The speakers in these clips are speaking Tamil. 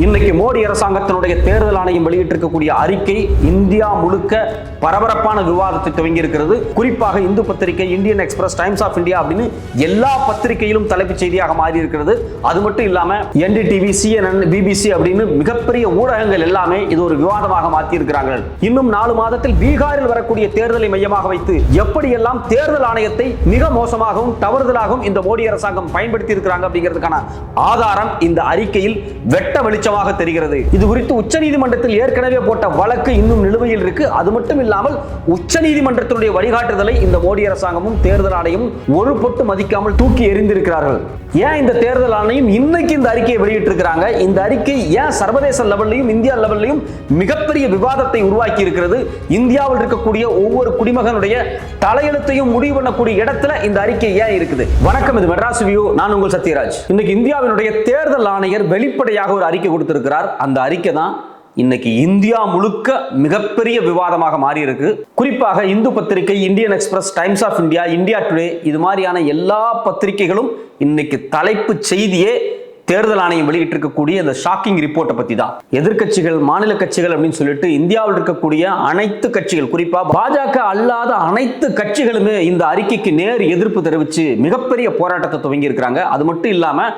இன்னைக்கு மோடி அரசாங்கத்தினுடைய தேர்தல் ஆணையம் வெளியிட்டிருக்கக்கூடிய அறிக்கை இந்தியா முழுக்க பரபரப்பான விவாதத்தை துவங்கி இருக்கிறது குறிப்பாக இந்து பத்திரிகை Indian Express Times of India அப்படின்னு எல்லா பத்திரிகையிலும் தலைப்புச் செய்தியாக மாறி இருக்கிறது அது மட்டும் இல்லாம என்டிடிவி சிஎன்என் பிபிசி அப்படின்னு மிகப்பெரிய ஊடகங்கள் எல்லாமே இது ஒரு விவாதமாக மாற்றி இருக்கிறார்கள் இன்னும் நாலு மாதத்தில் பீகாரில் வரக்கூடிய தேர்தலை மையமாக வைத்து எப்படியெல்லாம் தேர்தல் ஆணையத்தை மிக மோசமாகவும் தவறுதலாகவும் இந்த மோடி அரசாங்கம் பயன்படுத்தி இருக்கிறாங்க அப்படிங்கிறதுக்கான ஆதாரம் இந்த அறிக்கையில் வெட்ட வெளிச்சம் வெளிச்சமாக தெரிகிறது. இது குறித்து உச்சநீதிமன்றத்தில் ஏற்கனவே போட்ட வழக்கு இன்னும் நிலுவையில் இருக்கு. அது மட்டும் இல்லாமல் உச்சநீதிமன்றத்தினுடைய வழிகாட்டுதலை இந்த மோடி அரசாங்கமும் தேர்தல் ஆணையம் ஒரு பொட்டு மதிக்காமல் தூக்கி எறிந்திருக்கிறார்கள். ஏன் இந்த தேர்தல் ஆணையம் இன்னைக்கு இந்த அறிக்கையை வெளியிட்டிருக்கிறாங்க? இந்த அறிக்கை ஏன் சர்வதேச லெவல்லையும் இந்தியா லெவல்லையும் மிகப்பெரிய விவாதத்தை உருவாக்கி இருக்கிறது? இந்தியாவில் இருக்கக்கூடிய ஒவ்வொரு குடிமகனுடைய தலையெழுத்தையும் முடிவு பண்ணக்கூடிய இடத்துல இந்த அறிக்கை ஏன் இருக்குது? வணக்கம் இது மெட்ராஸ் வியூ. நான் உங்கள் சத்யராஜ். இன்னைக்கு இந்தியாவினுடைய தேர்தல் ஆணையர் வெளிப்படையாக ஒரு அறிக்கை கொடுத்திருக்கிறார். அந்த அறிக்கை தான் இன்னைக்கு இந்தியா முழுக்க மிகப்பெரிய விவாதமாக மாறி இருக்கு குறிப்பாக இந்து பத்திரிகை Indian Express Times of India India Today இது மாதிரியான எல்லா பத்திரிகைகளும் இன்னைக்கு தலைப்பு செய்தியே தேர்தல் ஆணையம் வெளியிட்டிருக்கக்கூடிய இந்த ஷாக்கிங் ரிப்போர்ட்டை பத்தி தான். எதிர்கட்சிகள் மாநில கட்சிகள் அப்படின்னு சொல்லிட்டு இந்தியாவில் இருக்கக்கூடிய அனைத்து கட்சிகள் குறிப்பா பாஜக அல்லாத அனைத்து கட்சிகளுமே இந்த அறிக்கைக்கு நேர் எதிர்ப்பு தெரிவித்து மிகப்பெரிய போராட்டத்தை துவங்கி இருக்கிறாங்க அது மட்டும் இல்லாம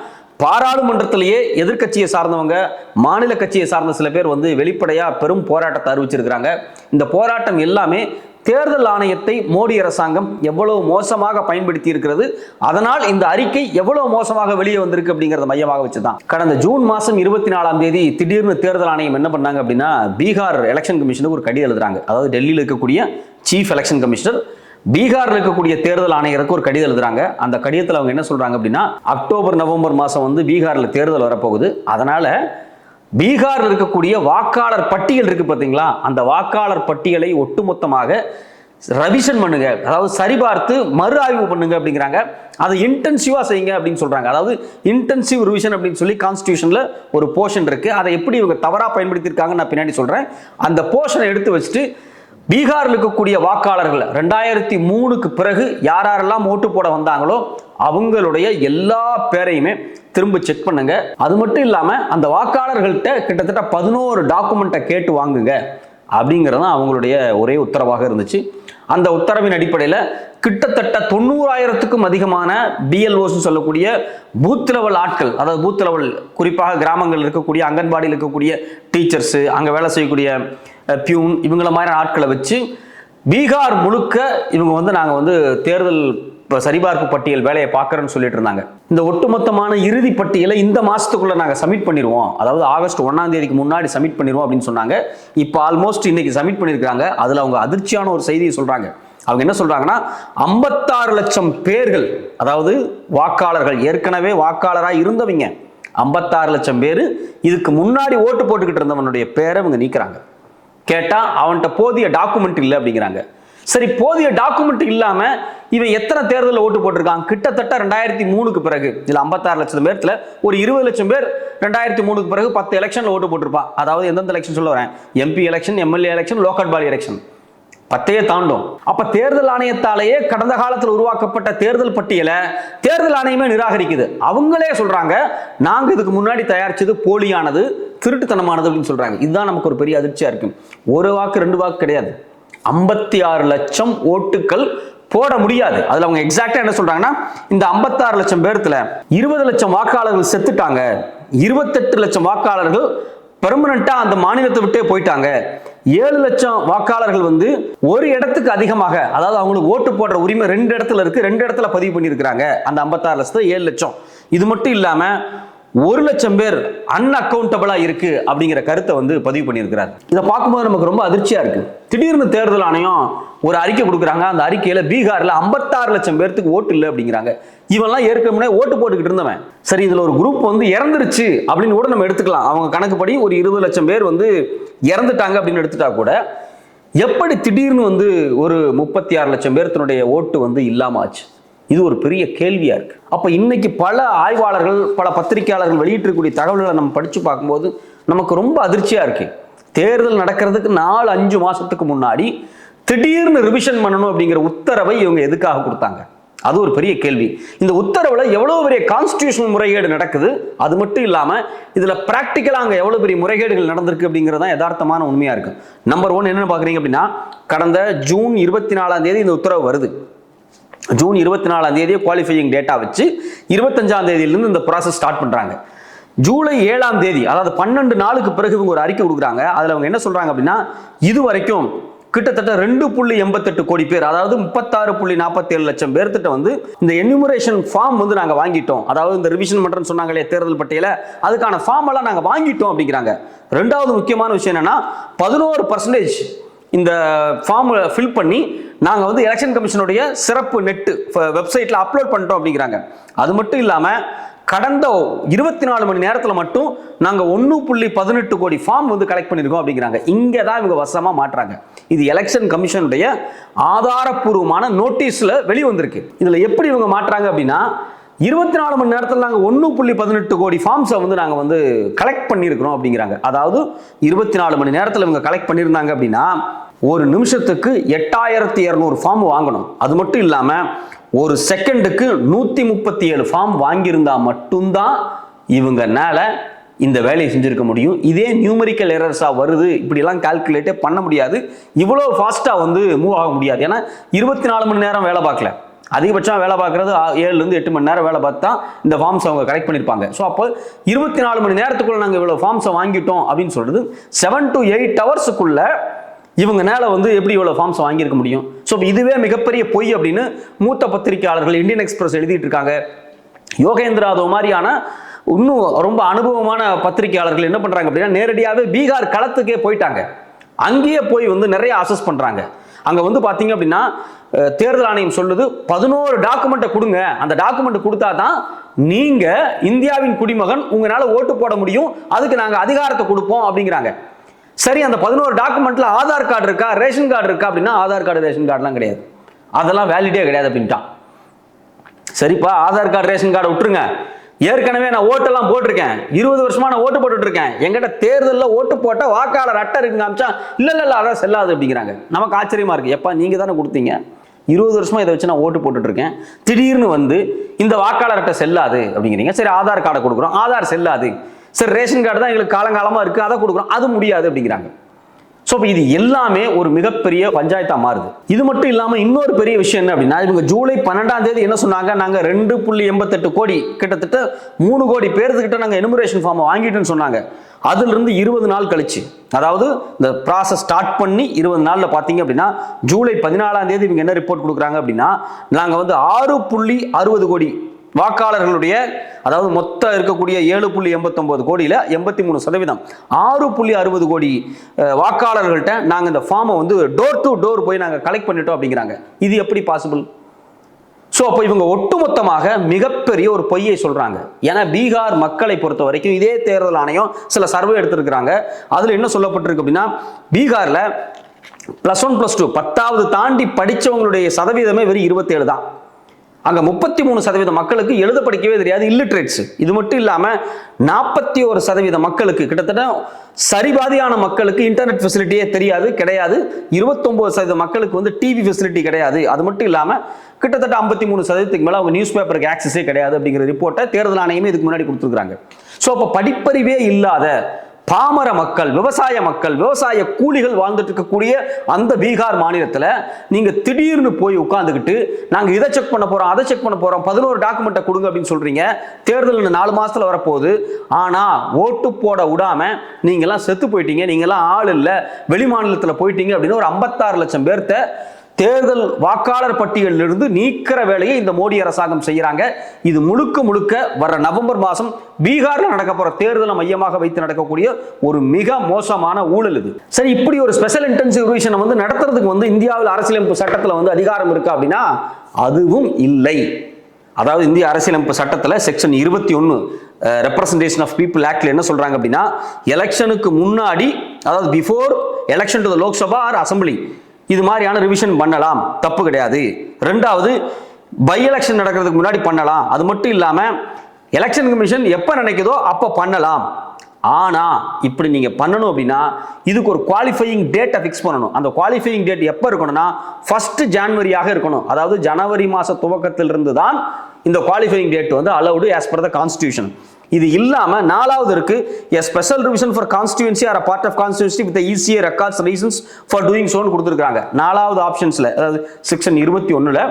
பாராளுமன்றத்திலேயே எதிர்க்கட்சியை சார்ந்தவங்க மாநில கட்சியை சார்ந்த சில பேர் வந்து வெளிப்படையா பெரும் போராட்டத்தை அறிவிச்சிருக்கிறாங்க. இந்த போராட்டம் எல்லாமே தேர்தல் ஆணையத்தை மோடி அரசாங்கம் எவ்வளவு மோசமாக பயன்படுத்தி இருக்கிறது அதனால் இந்த அறிக்கை எவ்வளவு மோசமாக வெளியே வந்திருக்கு அப்படிங்கறத மையமாக வச்சுதான். கடந்த ஜூன் மாசம் இருபத்தி நாலாம் தேதி திடீர்னு தேர்தல் ஆணையம் என்ன பண்ணாங்க அப்படின்னா பீகார் எலெக்ஷன் கமிஷனுக்கு ஒரு கடிதம் எழுதுறாங்க. அதாவது டெல்லியில் இருக்கக்கூடிய சீஃப் எலெக்ஷன் கமிஷனர் பீகாரில் இருக்கக்கூடிய தேர்தல் ஆணையருக்கு ஒரு கடிதம் எழுதுறாங்க. அந்த கடிதத்தில் அவங்க என்ன சொல்றாங்க அப்படின்னா அக்டோபர் நவம்பர் மாதம் வந்து பீகாரில் தேர்தல் வரப்போகுது. அதனால பீகாரில் இருக்கக்கூடிய வாக்காளர் பட்டியல் இருக்கு பார்த்தீங்களா அந்த வாக்காளர் பட்டியலை ஒட்டுமொத்தமாக ரவிஷன் பண்ணுங்க. அதாவது சரிபார்த்து மறு ஆய்வு பண்ணுங்க அப்படிங்கிறாங்க. அதை இன்டென்சிவா செய்யுங்க அப்படின்னு சொல்றாங்க. அதாவது இன்டென்சிவ் ரிவிஷன் அப்படின்னு சொல்லி கான்ஸ்டியூஷன்ல ஒரு போர்ஷன் இருக்கு. அதை எப்படி இவங்க தவறா பயன்படுத்தியிருக்காங்கன்னு நான் பின்னாடி சொல்றேன். அந்த போர்ஷனை எடுத்து வச்சுட்டு பீகாரில் இருக்கக்கூடிய வாக்காளர்கள் ரெண்டாயிரத்தி மூணுக்கு பிறகு யார் யாரெல்லாம் ஓட்டு போட வந்தாங்களோ அவங்களுடைய எல்லா பேரையுமே திரும்ப செக் பண்ணுங்க. அது மட்டும் இல்லாம அந்த வாக்காளர்கள்ட்ட கிட்டத்தட்ட பதினோரு டாக்குமெண்ட்டை கேட்டு வாங்குங்க. அப்படிங்கிறது தான் அவங்களுடைய ஒரே உத்தரவாக இருந்துச்சு. அந்த உத்தரவின் அடிப்படையில் கிட்டத்தட்ட தொண்ணூறாயிரத்துக்கும் அதிகமான பிஎல்ஓஸ் சொல்லக்கூடிய பூத் லெவல் ஆட்கள் அதாவது பூத் லெவல் குறிப்பாக கிராமங்கள் இருக்கக்கூடிய அங்கன்வாடியில் இருக்கக்கூடிய டீச்சர்ஸு அங்கே வேலை செய்யக்கூடிய பியூன் இவங்கள மாதிரி ஆட்களை வச்சு பீகார் முழுக்க இவங்க வந்து நாங்கள் வந்து தேர்தல் இப்போ சரிபார்ப்பு பட்டியல் வேலையை பார்க்குறேன்னு சொல்லிட்டு இருந்தாங்க. இந்த ஒட்டுமொத்தமான இறுதி பட்டியலை இந்த மாதத்துக்குள்ளே நாங்கள் சப்மிட் பண்ணிடுவோம் அதாவது ஆகஸ்ட் ஒன்றாம் தேதிக்கு முன்னாடி சப்மிட் பண்ணிடுவோம் அப்படின்னு சொன்னாங்க. இப்போ ஆல்மோஸ்ட் இன்னைக்கு சப்மிட் பண்ணியிருக்காங்க அதில் அவங்க அதிர்ச்சியான ஒரு செய்தியை சொல்கிறாங்க அவங்க என்ன சொல்றாங்கன்னா ஐம்பத்தாறு லட்சம் பேர்கள் அதாவது வாக்காளர்கள் ஏற்கனவே வாக்காளராக இருந்தவங்க ஐம்பத்தாறு லட்சம் பேர் இதுக்கு முன்னாடி ஓட்டு போட்டுக்கிட்டு இருந்தவனுடைய பேரை இவங்க நீக்கிறாங்க. கேட்டால் அவன்கிட்ட போதிய டாக்குமெண்ட் இல்லை அப்படிங்கிறாங்க. சரி போதிய டாக்குமெண்ட் இல்லாம இவன் எத்தனை தேர்தலில் ஓட்டு போட்டிருக்கான்? கிட்டத்தட்ட ரெண்டாயிரத்தி மூணுக்கு பிறகு இதுல ஐம்பத்தாறு லட்சம் பேர்த்தில் ஒரு இருபது லட்சம் பேர் ரெண்டாயிரத்தி மூணுக்கு பிறகு பத்து எலெக்ஷன்ல ஓட்டு போட்டிருப்பான். அதாவது எந்தெந்த எலெக்ஷன் சொல்ல வரேன்? MP election MLA election local body election பத்தையே தாண்டும். அப்ப தேர்தல் ஆணையத்தாலேயே கடந்த காலத்தில் உருவாக்கப்பட்ட தேர்தல் பட்டியலை தேர்தல் ஆணையமே நிராகரிக்குது. அவங்களே சொல்றாங்க நாங்க இதுக்கு முன்னாடி தயாரிச்சது போலியானது திருட்டுத்தனமானது அப்படின்னு சொல்றாங்க. இதுதான் நமக்கு ஒரு பெரிய அதிர்ச்சியா இருக்கும். ஒரு வாக்கு ரெண்டு வாக்கு கிடையாது. ஐம்பத்தி ஆறு லட்சம் ஓட்டுகள் போட முடியாது. அதில் அவங்க எக்ஸாக்டாக என்ன சொல்கிறாங்கன்னா இந்த ஐம்பத்தாறு லட்சம் பேர்த்தில் இருபது லட்சம் வாக்காளர்கள் செத்துட்டாங்க. இருபத்தெட்டு லட்சம் வாக்காளர்கள் பெர்மனண்டா அந்த மாநிலத்தை விட்டே போயிட்டாங்க. ஏழு லட்சம் வாக்காளர்கள் வந்து ஒரு இடத்துக்கு அதிகமாக அதாவது அவங்களுக்கு ஓட்டு போடுற உரிமை ரெண்டு இடத்துல இருக்கு ரெண்டு இடத்துல பதிவு பண்ணியிருக்கிறாங்க. அந்த ஐம்பத்தாறு லட்சத்தை ஏழு லட்சம். இது மட்டும் இல்லாமல் ஒரு லட்சம் பேர் அன்அக்கௌண்டபிளா இருக்கு அப்படிங்கிற கருத்தை வந்து பதிவு பண்ணியிருக்கிறார். இதை பார்க்கும்போது நமக்கு ரொம்ப அதிர்ச்சியா இருக்கு. திடீர்னு தேர்தல் ஆணையம் ஒரு அறிக்கை கொடுக்குறாங்க. அந்த அறிக்கையில பீகார்ல ஐம்பத்தாறு லட்சம் பேர்த்துக்கு ஓட்டு இல்லை அப்படிங்கிறாங்க. இவன்லாம் ஏற்கனவே ஓட்டு போட்டுக்கிட்டு இருந்தவன். சரி இதுல ஒரு குரூப் வந்து இறந்துருச்சு அப்படின்னு கூட நம்ம எடுத்துக்கலாம். அவங்க கணக்குப்படி ஒரு இருபது லட்சம் பேர் வந்து இறந்துட்டாங்க அப்படின்னு எடுத்துட்டா கூட எப்படி திடீர்னு வந்து ஒரு முப்பத்தி ஆறு லட்சம் பேர்த்தினுடைய ஓட்டு வந்து இல்லாம ஆச்சு? இது ஒரு பெரிய கேள்வியா இருக்கு. அப்ப இன்னைக்கு பல ஆய்வாளர்கள் பல பத்திரிகையாளர்கள் வெளியிட்டிருக்கக்கூடிய தகவல்களை நம்ம படிச்சு பார்க்கும்போது நமக்கு ரொம்ப அதிர்ச்சியா இருக்கு. தேர்தல் நடக்கிறதுக்கு நாலு அஞ்சு மாசத்துக்கு முன்னாடி திடீர்னு ரிவிஷன் பண்ணணும் அப்படிங்கிற உத்தரவை இவங்க எதுக்காக கொடுத்தாங்க? அது ஒரு பெரிய கேள்வி. இந்த உத்தரவுல எவ்வளவு பெரிய கான்ஸ்டியூஷனல் முறைகேடு நடக்குது? அது மட்டும் இல்லாம இதுல பிராக்டிக்கலா அங்க எவ்வளவு பெரிய முறைகேடுகள் நடந்திருக்கு அப்படிங்கிறது தான் யதார்த்தமான உண்மையா இருக்கு. நம்பர் ஒன் என்னன்னு பாக்குறீங்க அப்படின்னா கடந்த ஜூன் இருபத்தி நாலாம் தேதி இந்த உத்தரவு வருது. ஜூன் இருபத்தி நாலாம் தேதியை குவாலிஃபையிங் டேட்டா வச்சு இருபத்தஞ்சாம் தேதியிலிருந்து இந்த ப்ராசஸ் ஸ்டார்ட் பண்ணுறாங்க ஜூலை ஏழாம் தேதி அதாவது பன்னெண்டு நாளுக்கு பிறகு இவங்க ஒரு அறிக்கை கொடுக்குறாங்க. அதில் அவங்க என்ன சொல்கிறாங்க அப்படின்னா இது வரைக்கும் கிட்டத்தட்ட ரெண்டு புள்ளி எண்பத்தெட்டு கோடி பேர் அதாவது முப்பத்தாறு புள்ளி நாற்பத்தேழு லட்சம் பேர்த்திட்ட வந்து இந்த என்யூமரேஷன் ஃபார்ம் வந்து நாங்கள் வாங்கிட்டோம். அதாவது இந்த ரிவிஷன் பண்ணுறேன்னு சொன்னாங்களே தேர்தல் பட்டியல அதுக்கான ஃபார்ம் எல்லாம் நாங்கள் வாங்கிட்டோம் அப்படிங்கிறாங்க. ரெண்டாவது முக்கியமான விஷயம் என்னன்னா பதினோரு பர்சன்டேஜ் இந்த ஃபார்ம் ஃபில் பண்ணி நாங்கள் வந்து எலெக்ஷன் கமிஷனுடைய சிறப்பு நெட்டு வெப்சைட்டில் அப்லோட் பண்ணிட்டோம் அப்படிங்கிறாங்க. அது மட்டும் இல்லாமல் கடந்த இருபத்தி நாலு மணி நேரத்தில் மட்டும் நாங்கள் ஒன்று புள்ளி பதினெட்டு கோடி ஃபார்ம் வந்து கலெக்ட் பண்ணியிருக்கோம் அப்படிங்கிறாங்க. இங்கே தான் இவங்க வசமாக மாட்டுறாங்க இது எலெக்ஷன் கமிஷனுடைய ஆதாரப்பூர்வமான நோட்டீஸில் வெளிவந்திருக்கு. இதில் எப்படி இவங்க மாட்டுறாங்க அப்படின்னா இருபத்தி நாலு மணி நேரத்தில் நாங்கள் ஒன்று புள்ளி பதினெட்டு கோடி ஃபார்ம்ஸை வந்து நாங்கள் வந்து கலெக்ட் பண்ணியிருக்கிறோம் அப்படிங்கிறாங்க. அதாவது இருபத்தி நாலு மணி நேரத்தில் இவங்க கலெக்ட் பண்ணியிருந்தாங்க அப்படின்னா ஒரு நிமிஷத்துக்கு எட்டாயிரத்தி இரநூறு ஃபார்ம் வாங்கணும். அது மட்டும் இல்லாமல் ஒரு செகண்டுக்கு நூற்றி முப்பத்தி ஏழு ஃபார்ம் வாங்கியிருந்தா மட்டும்தான் இவங்கனால இந்த வேலையை செஞ்சுருக்க முடியும். இதே நியூமரிக்கல் எரர்ஸாக வருது. இப்படிலாம் கால்குலேட்டே பண்ண முடியாது. இவ்வளோ ஃபாஸ்ட்டாக வந்து மூவ் ஆக முடியாது. ஏன்னா இருபத்தி நாலு மணி நேரம் வேலை பார்க்கல. அதிகபட்சம் வேலை பார்க்குறது ஏழுலேருந்து எட்டு மணி நேரம் வேலை பார்த்து தான் இந்த ஃபார்ம்ஸ் அவங்க கரெக்ட் பண்ணியிருப்பாங்க. ஸோ அப்போ இருபத்தி நாலு மணி நேரத்துக்குள்ளே நாங்கள் இவ்வளோ ஃபார்ம்ஸை வாங்கிட்டோம் அப்படின்னு சொல்கிறது செவன் டு எயிட் ஹவர்ஸுக்குள்ளே இவங்க மேல வந்து எப்படி இவ்வளோ ஃபார்ம்ஸ் வாங்கியிருக்க முடியும்? ஸோ இதுவே மிகப்பெரிய பொய் அப்படின்னு மூத்த பத்திரிகையாளர்கள் இந்தியன் எக்ஸ்பிரஸ் எழுதிட்டு இருக்காங்க. யோகேந்திராதோ மாதிரியான இன்னும் ரொம்ப அனுபவமான பத்திரிகையாளர்கள் என்ன பண்ணுறாங்க அப்படின்னா நேரடியாகவே பீகார் களத்துக்கே போயிட்டாங்க. அங்கேயே போய் வந்து நிறைய அசஸ் பண்ணுறாங்க அங்கே வந்து பார்த்தீங்க அப்படின்னா தேர்தல் ஆணையம் சொல்லுது பதினோரு டாக்குமெண்ட்டை கொடுங்க. அந்த டாக்குமெண்ட் கொடுத்தா தான் நீங்கள் இந்தியாவின் குடிமகன் உங்களால் ஓட்டு போட முடியும் அதுக்கு நாங்கள் அதிகாரத்தை கொடுப்போம் அப்படிங்கிறாங்க. சரி அந்த பதினோரு டாக்குமெண்ட்ல ஆதார் கார்டு இருக்கா ரேஷன் கார்டு இருக்கா அப்படின்னா ஆதார் கார்டு ரேஷன் கார்டுலாம் கிடையாது. அதெல்லாம் வேலிடே கிடையாது அப்படின்ட்டான். சரிப்பா ஆதார் கார்டு ரேஷன் கார்டை விட்டுருங்க. ஏற்கனவே நான் ஓட்டெல்லாம் போட்டிருக்கேன். இருபது வருஷமா நான் ஓட்டு போட்டுட்டு இருக்கேன் எங்கிட்ட தேர்தலில் ஓட்டு போட்ட வாக்காளர் அட்டை இருக்கு காமிச்சா இல்லை இல்லை அதான் செல்லாது அப்படிங்கிறாங்க. நமக்கு ஆச்சரியமா இருக்கு. எப்பா நீங்க தானே கொடுத்தீங்க. இருபது வருஷமா இதை வச்சு நான் ஓட்டு போட்டுட்டு இருக்கேன் திடீர்னு வந்து இந்த வாக்காளர் அட்டை செல்லாது அப்படிங்கிறீங்க. சரி ஆதார் கார்டை கொடுக்குறோம். ஆதார் செல்லாது. சரி ரேஷன் கார்டு தான் எங்களுக்கு காலங்காலமாக இருக்குது அதை கொடுக்குறோம். அது முடியாது அப்படிங்கிறாங்க. ஸோ இப்போ இது எல்லாமே ஒரு மிகப்பெரிய பஞ்சாயத்தாக மாறுது. இது மட்டும் இல்லாமல் இன்னொரு பெரிய விஷயம் என்ன அப்படின்னா இவங்க ஜூலை பன்னெண்டாம் தேதி என்ன சொன்னாங்க? நாங்கள் ரெண்டு புள்ளி எண்பத்தெட்டு கோடி கிட்டத்தட்ட மூணு கோடி பேர்த்துக்கிட்ட நாங்கள் எனுமரேஷன் ஃபார்மை வாங்கிட்டோம்னு சொன்னாங்க. அதுலேருந்து இருபது நாள் கழிச்சு அதாவது இந்த ப்ராசஸ் ஸ்டார்ட் பண்ணி இருபது நாளில் பார்த்தீங்க அப்படின்னா ஜூலை பதினாலாம் தேதி இவங்க என்ன ரிப்போர்ட் கொடுக்குறாங்க அப்படின்னா நாங்கள் வந்து ஆறு புள்ளி அறுபது கோடி வாக்காளர்களுடைய அதாவது மொத்தம் இருக்கக்கூடிய ஏழு புள்ளி எண்பத்தொம்பது கோடியில் எண்பத்தி மூணு சதவீதம். ஆறு புள்ளி அறுபது கோடி வாக்காளர்கள்ட்ட நாங்கள் இந்த ஃபார்மை வந்து டோர் டு டோர் போய் நாங்கள் கலெக்ட் பண்ணிட்டோம் அப்படிங்கிறாங்க. இது எப்படி பாசிபிள் ஸோ அப்போ இவங்க ஒட்டுமொத்தமாக மிகப்பெரிய ஒரு பொய்யை சொல்கிறாங்க ஏன்னா பீகார் மக்களை பொறுத்த வரைக்கும் இதே தேர்தல் ஆணையம் சில சர்வே எடுத்திருக்கிறாங்க. அதில் என்ன சொல்லப்பட்டிருக்கு அப்படின்னா பீகாரில் ப்ளஸ் ஒன் ப்ளஸ் டூ பத்தாவது தாண்டி படித்தவங்களுடைய சதவீதமே வெறும் இருபத்தேழு தான். அங்கே முப்பத்தி மூணு சதவீத மக்களுக்கு எழுத படிக்கவே தெரியாது இல்லிட்ரேட்ஸ் இது மட்டும் இல்லாமல் நாற்பத்தி ஒரு சதவீத மக்களுக்கு கிட்டத்தட்ட சரிபாதியான மக்களுக்கு இன்டர்நெட் ஃபெசிலிட்டியே தெரியாது கிடையாது. இருபத்தொம்போது சதவீத மக்களுக்கு வந்து டிவி ஃபெசிலிட்டி கிடையாது. அது மட்டும் இல்லாமல் கிட்டத்தட்ட ஐம்பத்தி மூணு சதவீதத்துக்கு மேலே அவங்க நியூஸ் பேப்பருக்கு ஆக்சஸே கிடையாது அப்படிங்கிற ரிப்போர்ட்டை தேர்தல் ஆணையமே இதுக்கு முன்னாடி கொடுத்துருக்காங்க ஸோ அப்போ படிப்பறிவே இல்லாத பாமர மக்கள் விவசாய மக்கள் விவசாய கூலிகள் வாழ்ந்துட்டு இருக்கக்கூடிய அந்த பீகார் மாநிலத்தில் நீங்கள் திடீர்னு போய் உட்காந்துக்கிட்டு நாங்கள் இதை செக் பண்ண போகிறோம் அதை செக் பண்ண போகிறோம் பதினோரு டாக்குமெண்ட்டை கொடுங்க அப்படின்னு சொல்கிறீங்க தேர்தல் நாலு மாதத்தில் வரப்போகுது. ஆனால் ஓட்டு போட விடாமல் நீங்கள்லாம் செத்து போயிட்டீங்க. நீங்கள்லாம் ஆள் இல்லை. வெளி மாநிலத்தில் போயிட்டீங்க அப்படின்னு ஒரு ஐம்பத்தாறு லட்சம் பேர்த்த தேர்தல் வாக்காளர் பட்டியலிலிருந்து நீக்கிற வேலையை இந்த மோடி அரசாங்கம் செய்கிறாங்க இது முழுக்க முழுக்க வர நவம்பர் மாதம் பீகாரில் நடக்க தேர்தலை மையமாக வைத்து நடக்கக்கூடிய ஒரு மிக மோசமான ஊழல் இது. சரி இப்படி ஒரு ஸ்பெஷல் இன்டென்சிவ் ரிவிஷனை வந்து நடத்துறதுக்கு வந்து இந்தியாவில் அரசியலமைப்பு சட்டத்தில் வந்து அதிகாரம் இருக்கா அப்படின்னா அதுவும் இல்லை. அதாவது இந்திய அரசியலமைப்பு சட்டத்தில் செக்ஷன் இருபத்தி ஒன்று ரெப்ரசன்டேஷன் ஆஃப் பீப்புள் ஆக்டில் என்ன சொல்கிறாங்க அப்படின்னா எலெக்ஷனுக்கு முன்னாடி அதாவது before election to the Lok Sabha or assembly இது மாதிரியான ரிவிஷன் பண்ணலாம். தப்பு கிடையாது. ரெண்டாவது பை எலெக்ஷன் நடக்கிறதுக்கு முன்னாடி பண்ணலாம். அது மட்டும் இல்லாமல் எலெக்ஷன் கமிஷன் எப்போ நினைக்குதோ அப்போ பண்ணலாம். ஆனால் இப்படி நீங்கள் பண்ணணும் அப்படின்னா இதுக்கு ஒரு குவாலிஃபையிங் டேட்டை ஃபிக்ஸ் பண்ணணும். அந்த குவாலிஃபையிங் டேட் எப்போ இருக்கணும்னா ஃபஸ்ட்டு ஜான்வரியாக இருக்கணும். அதாவது ஜனவரி மாத துவக்கத்திலிருந்து தான் இந்த குவாலிஃபையிங் டேட் வந்து allowed as per the constitution இது இல்லாமல் நாலாவது இருக்கு a special revision for constituency or part of constituency with easier records reasons for doing சோன்னு கொடுத்துருக்காங்க நாலாவது ஆப்ஷன்ஸில் அதாவது செக்ஷன் இருபத்தி ஒன்றில்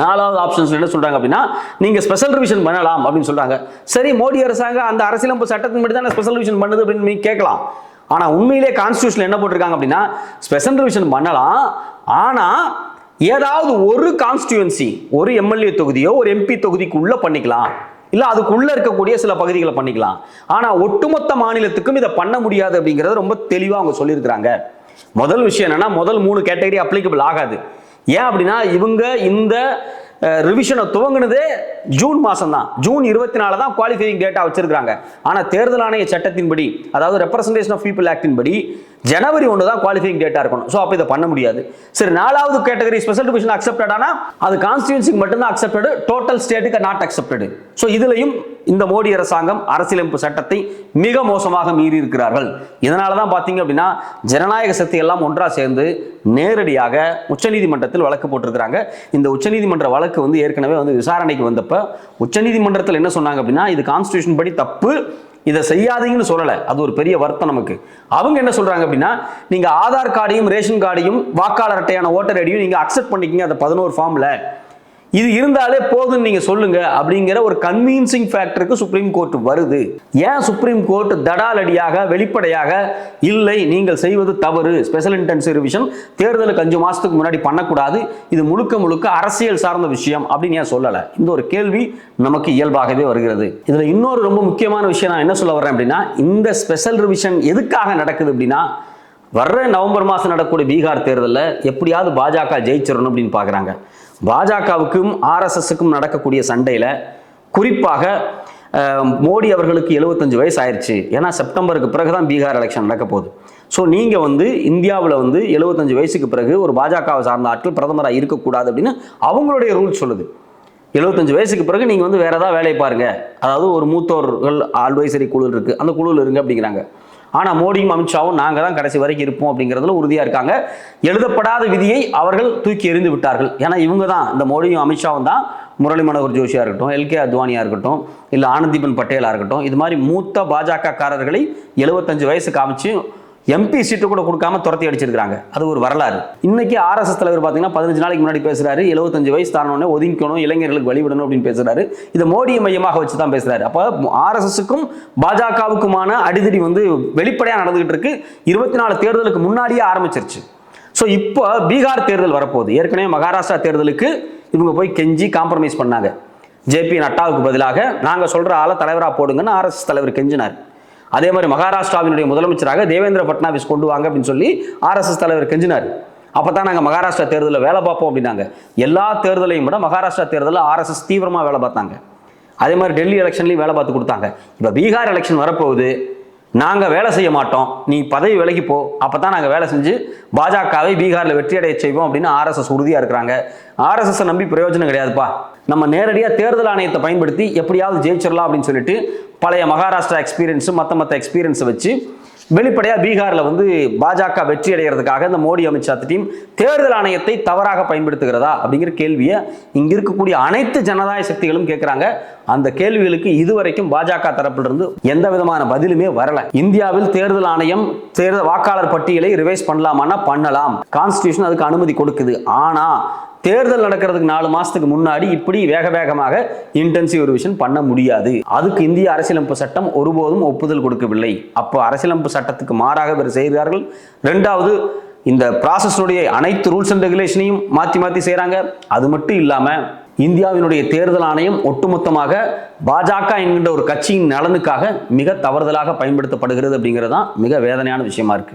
நாலாவது ஆப்ஷன்ஸ் என்ன சொல்றாங்க அப்படின்னா நீங்க ஸ்பெஷல் ரிவிஷன் பண்ணலாம் அப்படின்னு சொல்றாங்க. சரி மோடி அரசாங்கம் அந்த அரசியலமைப்பு சட்டத்தின் படி தான் ஸ்பெஷல் ரிவிஷன் பண்ணுது அப்படின்னு நீங்க கேட்கலாம். ஆனா உண்மையிலே கான்ஸ்டியூஷன் என்ன போட்டிருக்காங்க அப்படின்னா ஸ்பெஷல் ரிவிஷன் பண்ணலாம். ஆனா ஏதாவது ஒரு கான்ஸ்டியூன்சி ஒரு எம்எல்ஏ தொகுதியோ ஒரு எம்பி தொகுதிக்குள்ள பண்ணிக்கலாம். இல்ல அதுக்குள்ள இருக்கக்கூடிய சில பகுதிகளை பண்ணிக்கலாம். ஆனா ஒட்டுமொத்த மாநிலத்துக்கும் இதை பண்ண முடியாது அப்படிங்கிறது ரொம்ப தெளிவா அவங்க சொல்லியிருக்கிறாங்க. முதல் விஷயம் என்னன்னா முதல் மூணு கேட்டகரி அப்ளிகபிள் ஆகாது. ஏன் அப்படின்னா இவங்க இந்த ரிவிஷனை துவங்கினதே ஜூன் மாதம் தான் ஜூன் இருபத்தி நாலு தான் குவாலிஃபையிங் டேட்டா வச்சிருக்காங்க ஆனால் தேர்தல் ஆணைய சட்டத்தின்படி அதாவது ரெப்ரசன்டேஷன் ஆஃப் பீப்புள் ஆக்டின் படி ஜனவரி ஒன்று தான் குவாலிஃபைங் டேட்டாக இருக்கணும். ஸோ அப்போ இதை பண்ண முடியாது. சரி நாலாவது கேட்டகரி ஸ்பெஷல் டிவிஷன் அக்செப்டடானா அது கான்ஸ்டியூன்சிக்கு மட்டும்தான் அக்செப்டடு டோட்டல் ஸ்டேட்டுக்கு நாட் அக்செப்டடு ஸோ இதுலையும் இந்த மோடி அரசாங்கம் அரசியலமைப்பு சட்டத்தை மிக மோசமாக மீறி இருக்கிறார்கள். இதனால தான் பார்த்தீங்க அப்படின்னா ஜனநாயக சக்தி எல்லாம் ஒன்றாக சேர்ந்து நேரடியாக உச்சநீதிமன்றத்தில் வழக்கு போட்டிருக்கிறாங்க. இந்த உச்சநீதிமன்ற வழக்கு வந்து ஏற்கனவே வந்து விசாரணைக்கு வந்தப்ப உச்சநீதிமன்றத்தில் என்ன சொன்னாங்க அப்படின்னா இது கான்ஸ்டியூஷன் படி தப்பு. இதை செய்யாதீங்கன்னு சொல்லலை. அது ஒரு பெரிய வருத்தம் நமக்கு. அவங்க என்ன சொல்கிறாங்க அப்படின்னா நீங்கள் ஆதார் கார்டையும் ரேஷன் கார்டையும் வாக்காளர் அட்டையான ஓட்டர் ஐடியும் நீங்கள் அக்செப்ட் பண்ணிக்கிங்க அந்த பதினோரு ஃபார்மில் இது இருந்தாலே போதும்னு நீங்க சொல்லுங்க அப்படிங்கிற ஒரு கன்வீன்சிங் ஃபேக்டருக்கு சுப்ரீம் கோர்ட் வருது. ஏன் சுப்ரீம் கோர்ட் தடாலடியாக வெளிப்படையாக இல்லை நீங்கள் செய்வது தவறு. ஸ்பெஷல் இன்டென்சிவ் ரிவிஷன் தேர்தலுக்கு அஞ்சு மாசத்துக்கு முன்னாடி பண்ணக்கூடாது. இது முழுக்க முழுக்க அரசியல் சார்ந்த விஷயம் அப்படின்னு ஏன் சொல்லலை? இந்த ஒரு கேள்வி நமக்கு இயல்பாகவே வருகிறது. இதுல இன்னொரு ரொம்ப முக்கியமான விஷயம் நான் என்ன சொல்ல வரேன் அப்படின்னா இந்த ஸ்பெஷல் ரிவிஷன் எதுக்காக நடக்குது அப்படின்னா வர்ற நவம்பர் மாதம் நடக்கக்கூடிய பீகார் தேர்தலில் எப்படியாவது பாஜக ஜெயிச்சிடணும் அப்படின்னு பார்க்குறாங்க பாஜகவுக்கும் ஆர்எஸ்எஸ்க்கும் நடக்கக்கூடிய சண்டையில் குறிப்பாக மோடி அவர்களுக்கு 75 வயசு ஆயிருச்சு ஏன்னா செப்டம்பருக்கு பிறகு தான் பீகார் எலெக்ஷன் நடக்க போகுது. ஸோ நீங்கள் வந்து இந்தியாவில் வந்து 75 வயசுக்கு பிறகு ஒரு பாஜகவை சார்ந்த ஆட்கள் பிரதமராக இருக்கக்கூடாது அப்படின்னு அவங்களுடைய ரூல் சொல்லுது. 75 வயசுக்கு பிறகு நீங்கள் வந்து வேறு ஏதாவது வேலையை பாருங்கள் அதாவது ஒரு மூத்தோர்கள் அட்வைசரி குழு இருக்குது அந்த குழுவில் இருங்க அப்படிங்கிறாங்க. ஆனால் மோடியும் அமித்ஷாவும் நாங்கள் தான் கடைசி வரைக்கும் இருப்போம் அப்படிங்கிறதுல உறுதியாக இருக்காங்க. எழுதப்படாத விதியை அவர்கள் தூக்கி எறிந்து விட்டார்கள். ஏன்னா இவங்க தான் இந்த மோடியும் அமித்ஷாவும் தான் முரளி மனோகர் ஜோஷியாக இருக்கட்டும் எல்கே அத்வானியாக இருக்கட்டும் இல்லை ஆனந்திபன் பட்டேலாக இருக்கட்டும் இது மாதிரி மூத்த பாஜக காரர்களை 75 வயசு காமிச்சு எம்பி சீட்டு கூட கொடுக்காம துரத்தி அடிச்சிருக்காங்க அது ஒரு வரலாறு. இன்னைக்கு ஆர்எஸ்எஸ் தலைவர் பார்த்தீங்கன்னா பதினஞ்சு நாளைக்கு முன்னாடி பேசுறாரு. 75 வயசு தானோடனே ஒதுக்கணும் இளைஞர்களுக்கு வழிவிடணும் அப்படின்னு பேசுறாரு. இதை மோடியை மையமாக வச்சு தான் பேசுறாரு. அப்போ ஆர்எஸ்எஸ்க்கும் பாஜகவுக்குமான அடிதடி வந்து வெளிப்படையாக நடந்துகிட்டு இருக்கு. இருபத்தி நாலு தேர்தலுக்கு முன்னாடியே ஆரம்பிச்சிருச்சு. ஸோ இப்போ பீகார் தேர்தல் வரப்போகுது. ஏற்கனவே மகாராஷ்டிரா தேர்தலுக்கு இவங்க போய் கெஞ்சி காம்ப்ரமைஸ் பண்ணாங்க. ஜேபி நட்டாவுக்கு பதிலாக நாங்கள் சொல்கிற ஆளை தலைவராக போடுங்கன்னு ஆர்எஸ்எஸ் தலைவர் கெஞ்சினார். அதே மாதிரி மகாராஷ்டிராவினுடைய முதலமைச்சராக தேவேந்திர பட்னாவிஸ் கொண்டு வாங்க அப்படின்னு சொல்லி ஆர்எஸ்எஸ் தலைவர் கெஞ்சினார். அப்போ தான் நாங்கள் மகாராஷ்டிரா தேர்தலில் வேலை பார்ப்போம் அப்படின்னாங்க. எல்லா தேர்தலையும் விட மகாராஷ்டிரா தேர்தலில் ஆர்எஸ்எஸ் தீவிரமாக வேலை பார்த்தாங்க. அதே மாதிரி டெல்லி எலெக்ஷன்லையும் வேலை பார்த்து கொடுத்தாங்க. இப்போ பீகார் எலெக்ஷன் வரப்போகுது. நாங்கள் வேலை செய்ய மாட்டோம். நீ பதவி விலகி போ. அப்போ தான் நாங்கள் வேலை செஞ்சு பாஜகவை பீகாரில் வெற்றியடைய செய்வோம் அப்படின்னு ஆர்எஸ்எஸ் உறுதியாக இருக்கிறாங்க. ஆர்எஸ்எஸ்ஸை நம்பி பிரயோஜனம் கிடையாதுப்பா. நம்ம நேரடியாக தேர்தல் ஆணையத்தை பயன்படுத்தி எப்படியாவது ஜெயிச்சிடலாம் அப்படின்னு சொல்லிட்டு பழைய மகாராஷ்டிரா எக்ஸ்பீரியன்ஸு மற்ற மற்ற எக்ஸ்பீரியன்ஸை வச்சு வெளிப்படையாக பீகாரில் வந்து பாஜக வெற்றி அடைகிறதுக்காக இந்த மோடி அமித்ஷா டீம் தேர்தல் ஆணையத்தை தவறாக பயன்படுத்துகிறதா அப்படிங்கிற கேள்வியை இங்கே இருக்கக்கூடிய அனைத்து ஜனநாயக சக்திகளும் கேட்குறாங்க அந்த கேள்விகளுக்கு இதுவரைக்கும் பாஜக தரப்பிலிருந்து எந்த விதமான பதிலுமே வரல. இந்தியாவில் தேர்தல் ஆணையம் தேர்தல் வாக்காளர் பட்டியலை ரிவைஸ் பண்ணலாமான்னா பண்ணலாம். கான்ஸ்டியூஷன் அதுக்கு அனுமதி கொடுக்குது. ஆனால் தேர்தல் நடக்கிறதுக்கு நாலு மாசத்துக்கு முன்னாடி இப்படி வேக வேகமாக இன்டென்சிவ் ரிவிஷன் பண்ண முடியாது. அதுக்கு இந்திய அரசியலமைப்பு சட்டம் ஒருபோதும் ஒப்புதல் கொடுக்கவில்லை. அப்போ அரசியலமைப்பு சட்டத்துக்கு மாறாக இவர் செய்கிறார்கள். ரெண்டாவது இந்த ப்ராசஸ்னுடைய அனைத்து ரூல்ஸ் அண்ட் ரெகுலேஷனையும் மாற்றி மாற்றி செய்கிறாங்க அது மட்டும் இல்லாமல் இந்தியாவினுடைய தேர்தல் ஆணையம் ஒட்டுமொத்தமாக பாஜக என்கின்ற ஒரு கட்சியின் நலனுக்காக மிக தவறுதலாக பயன்படுத்தப்படுகிறது அப்படிங்கிறது தான் மிக வேதனையான விஷயமா இருக்கு.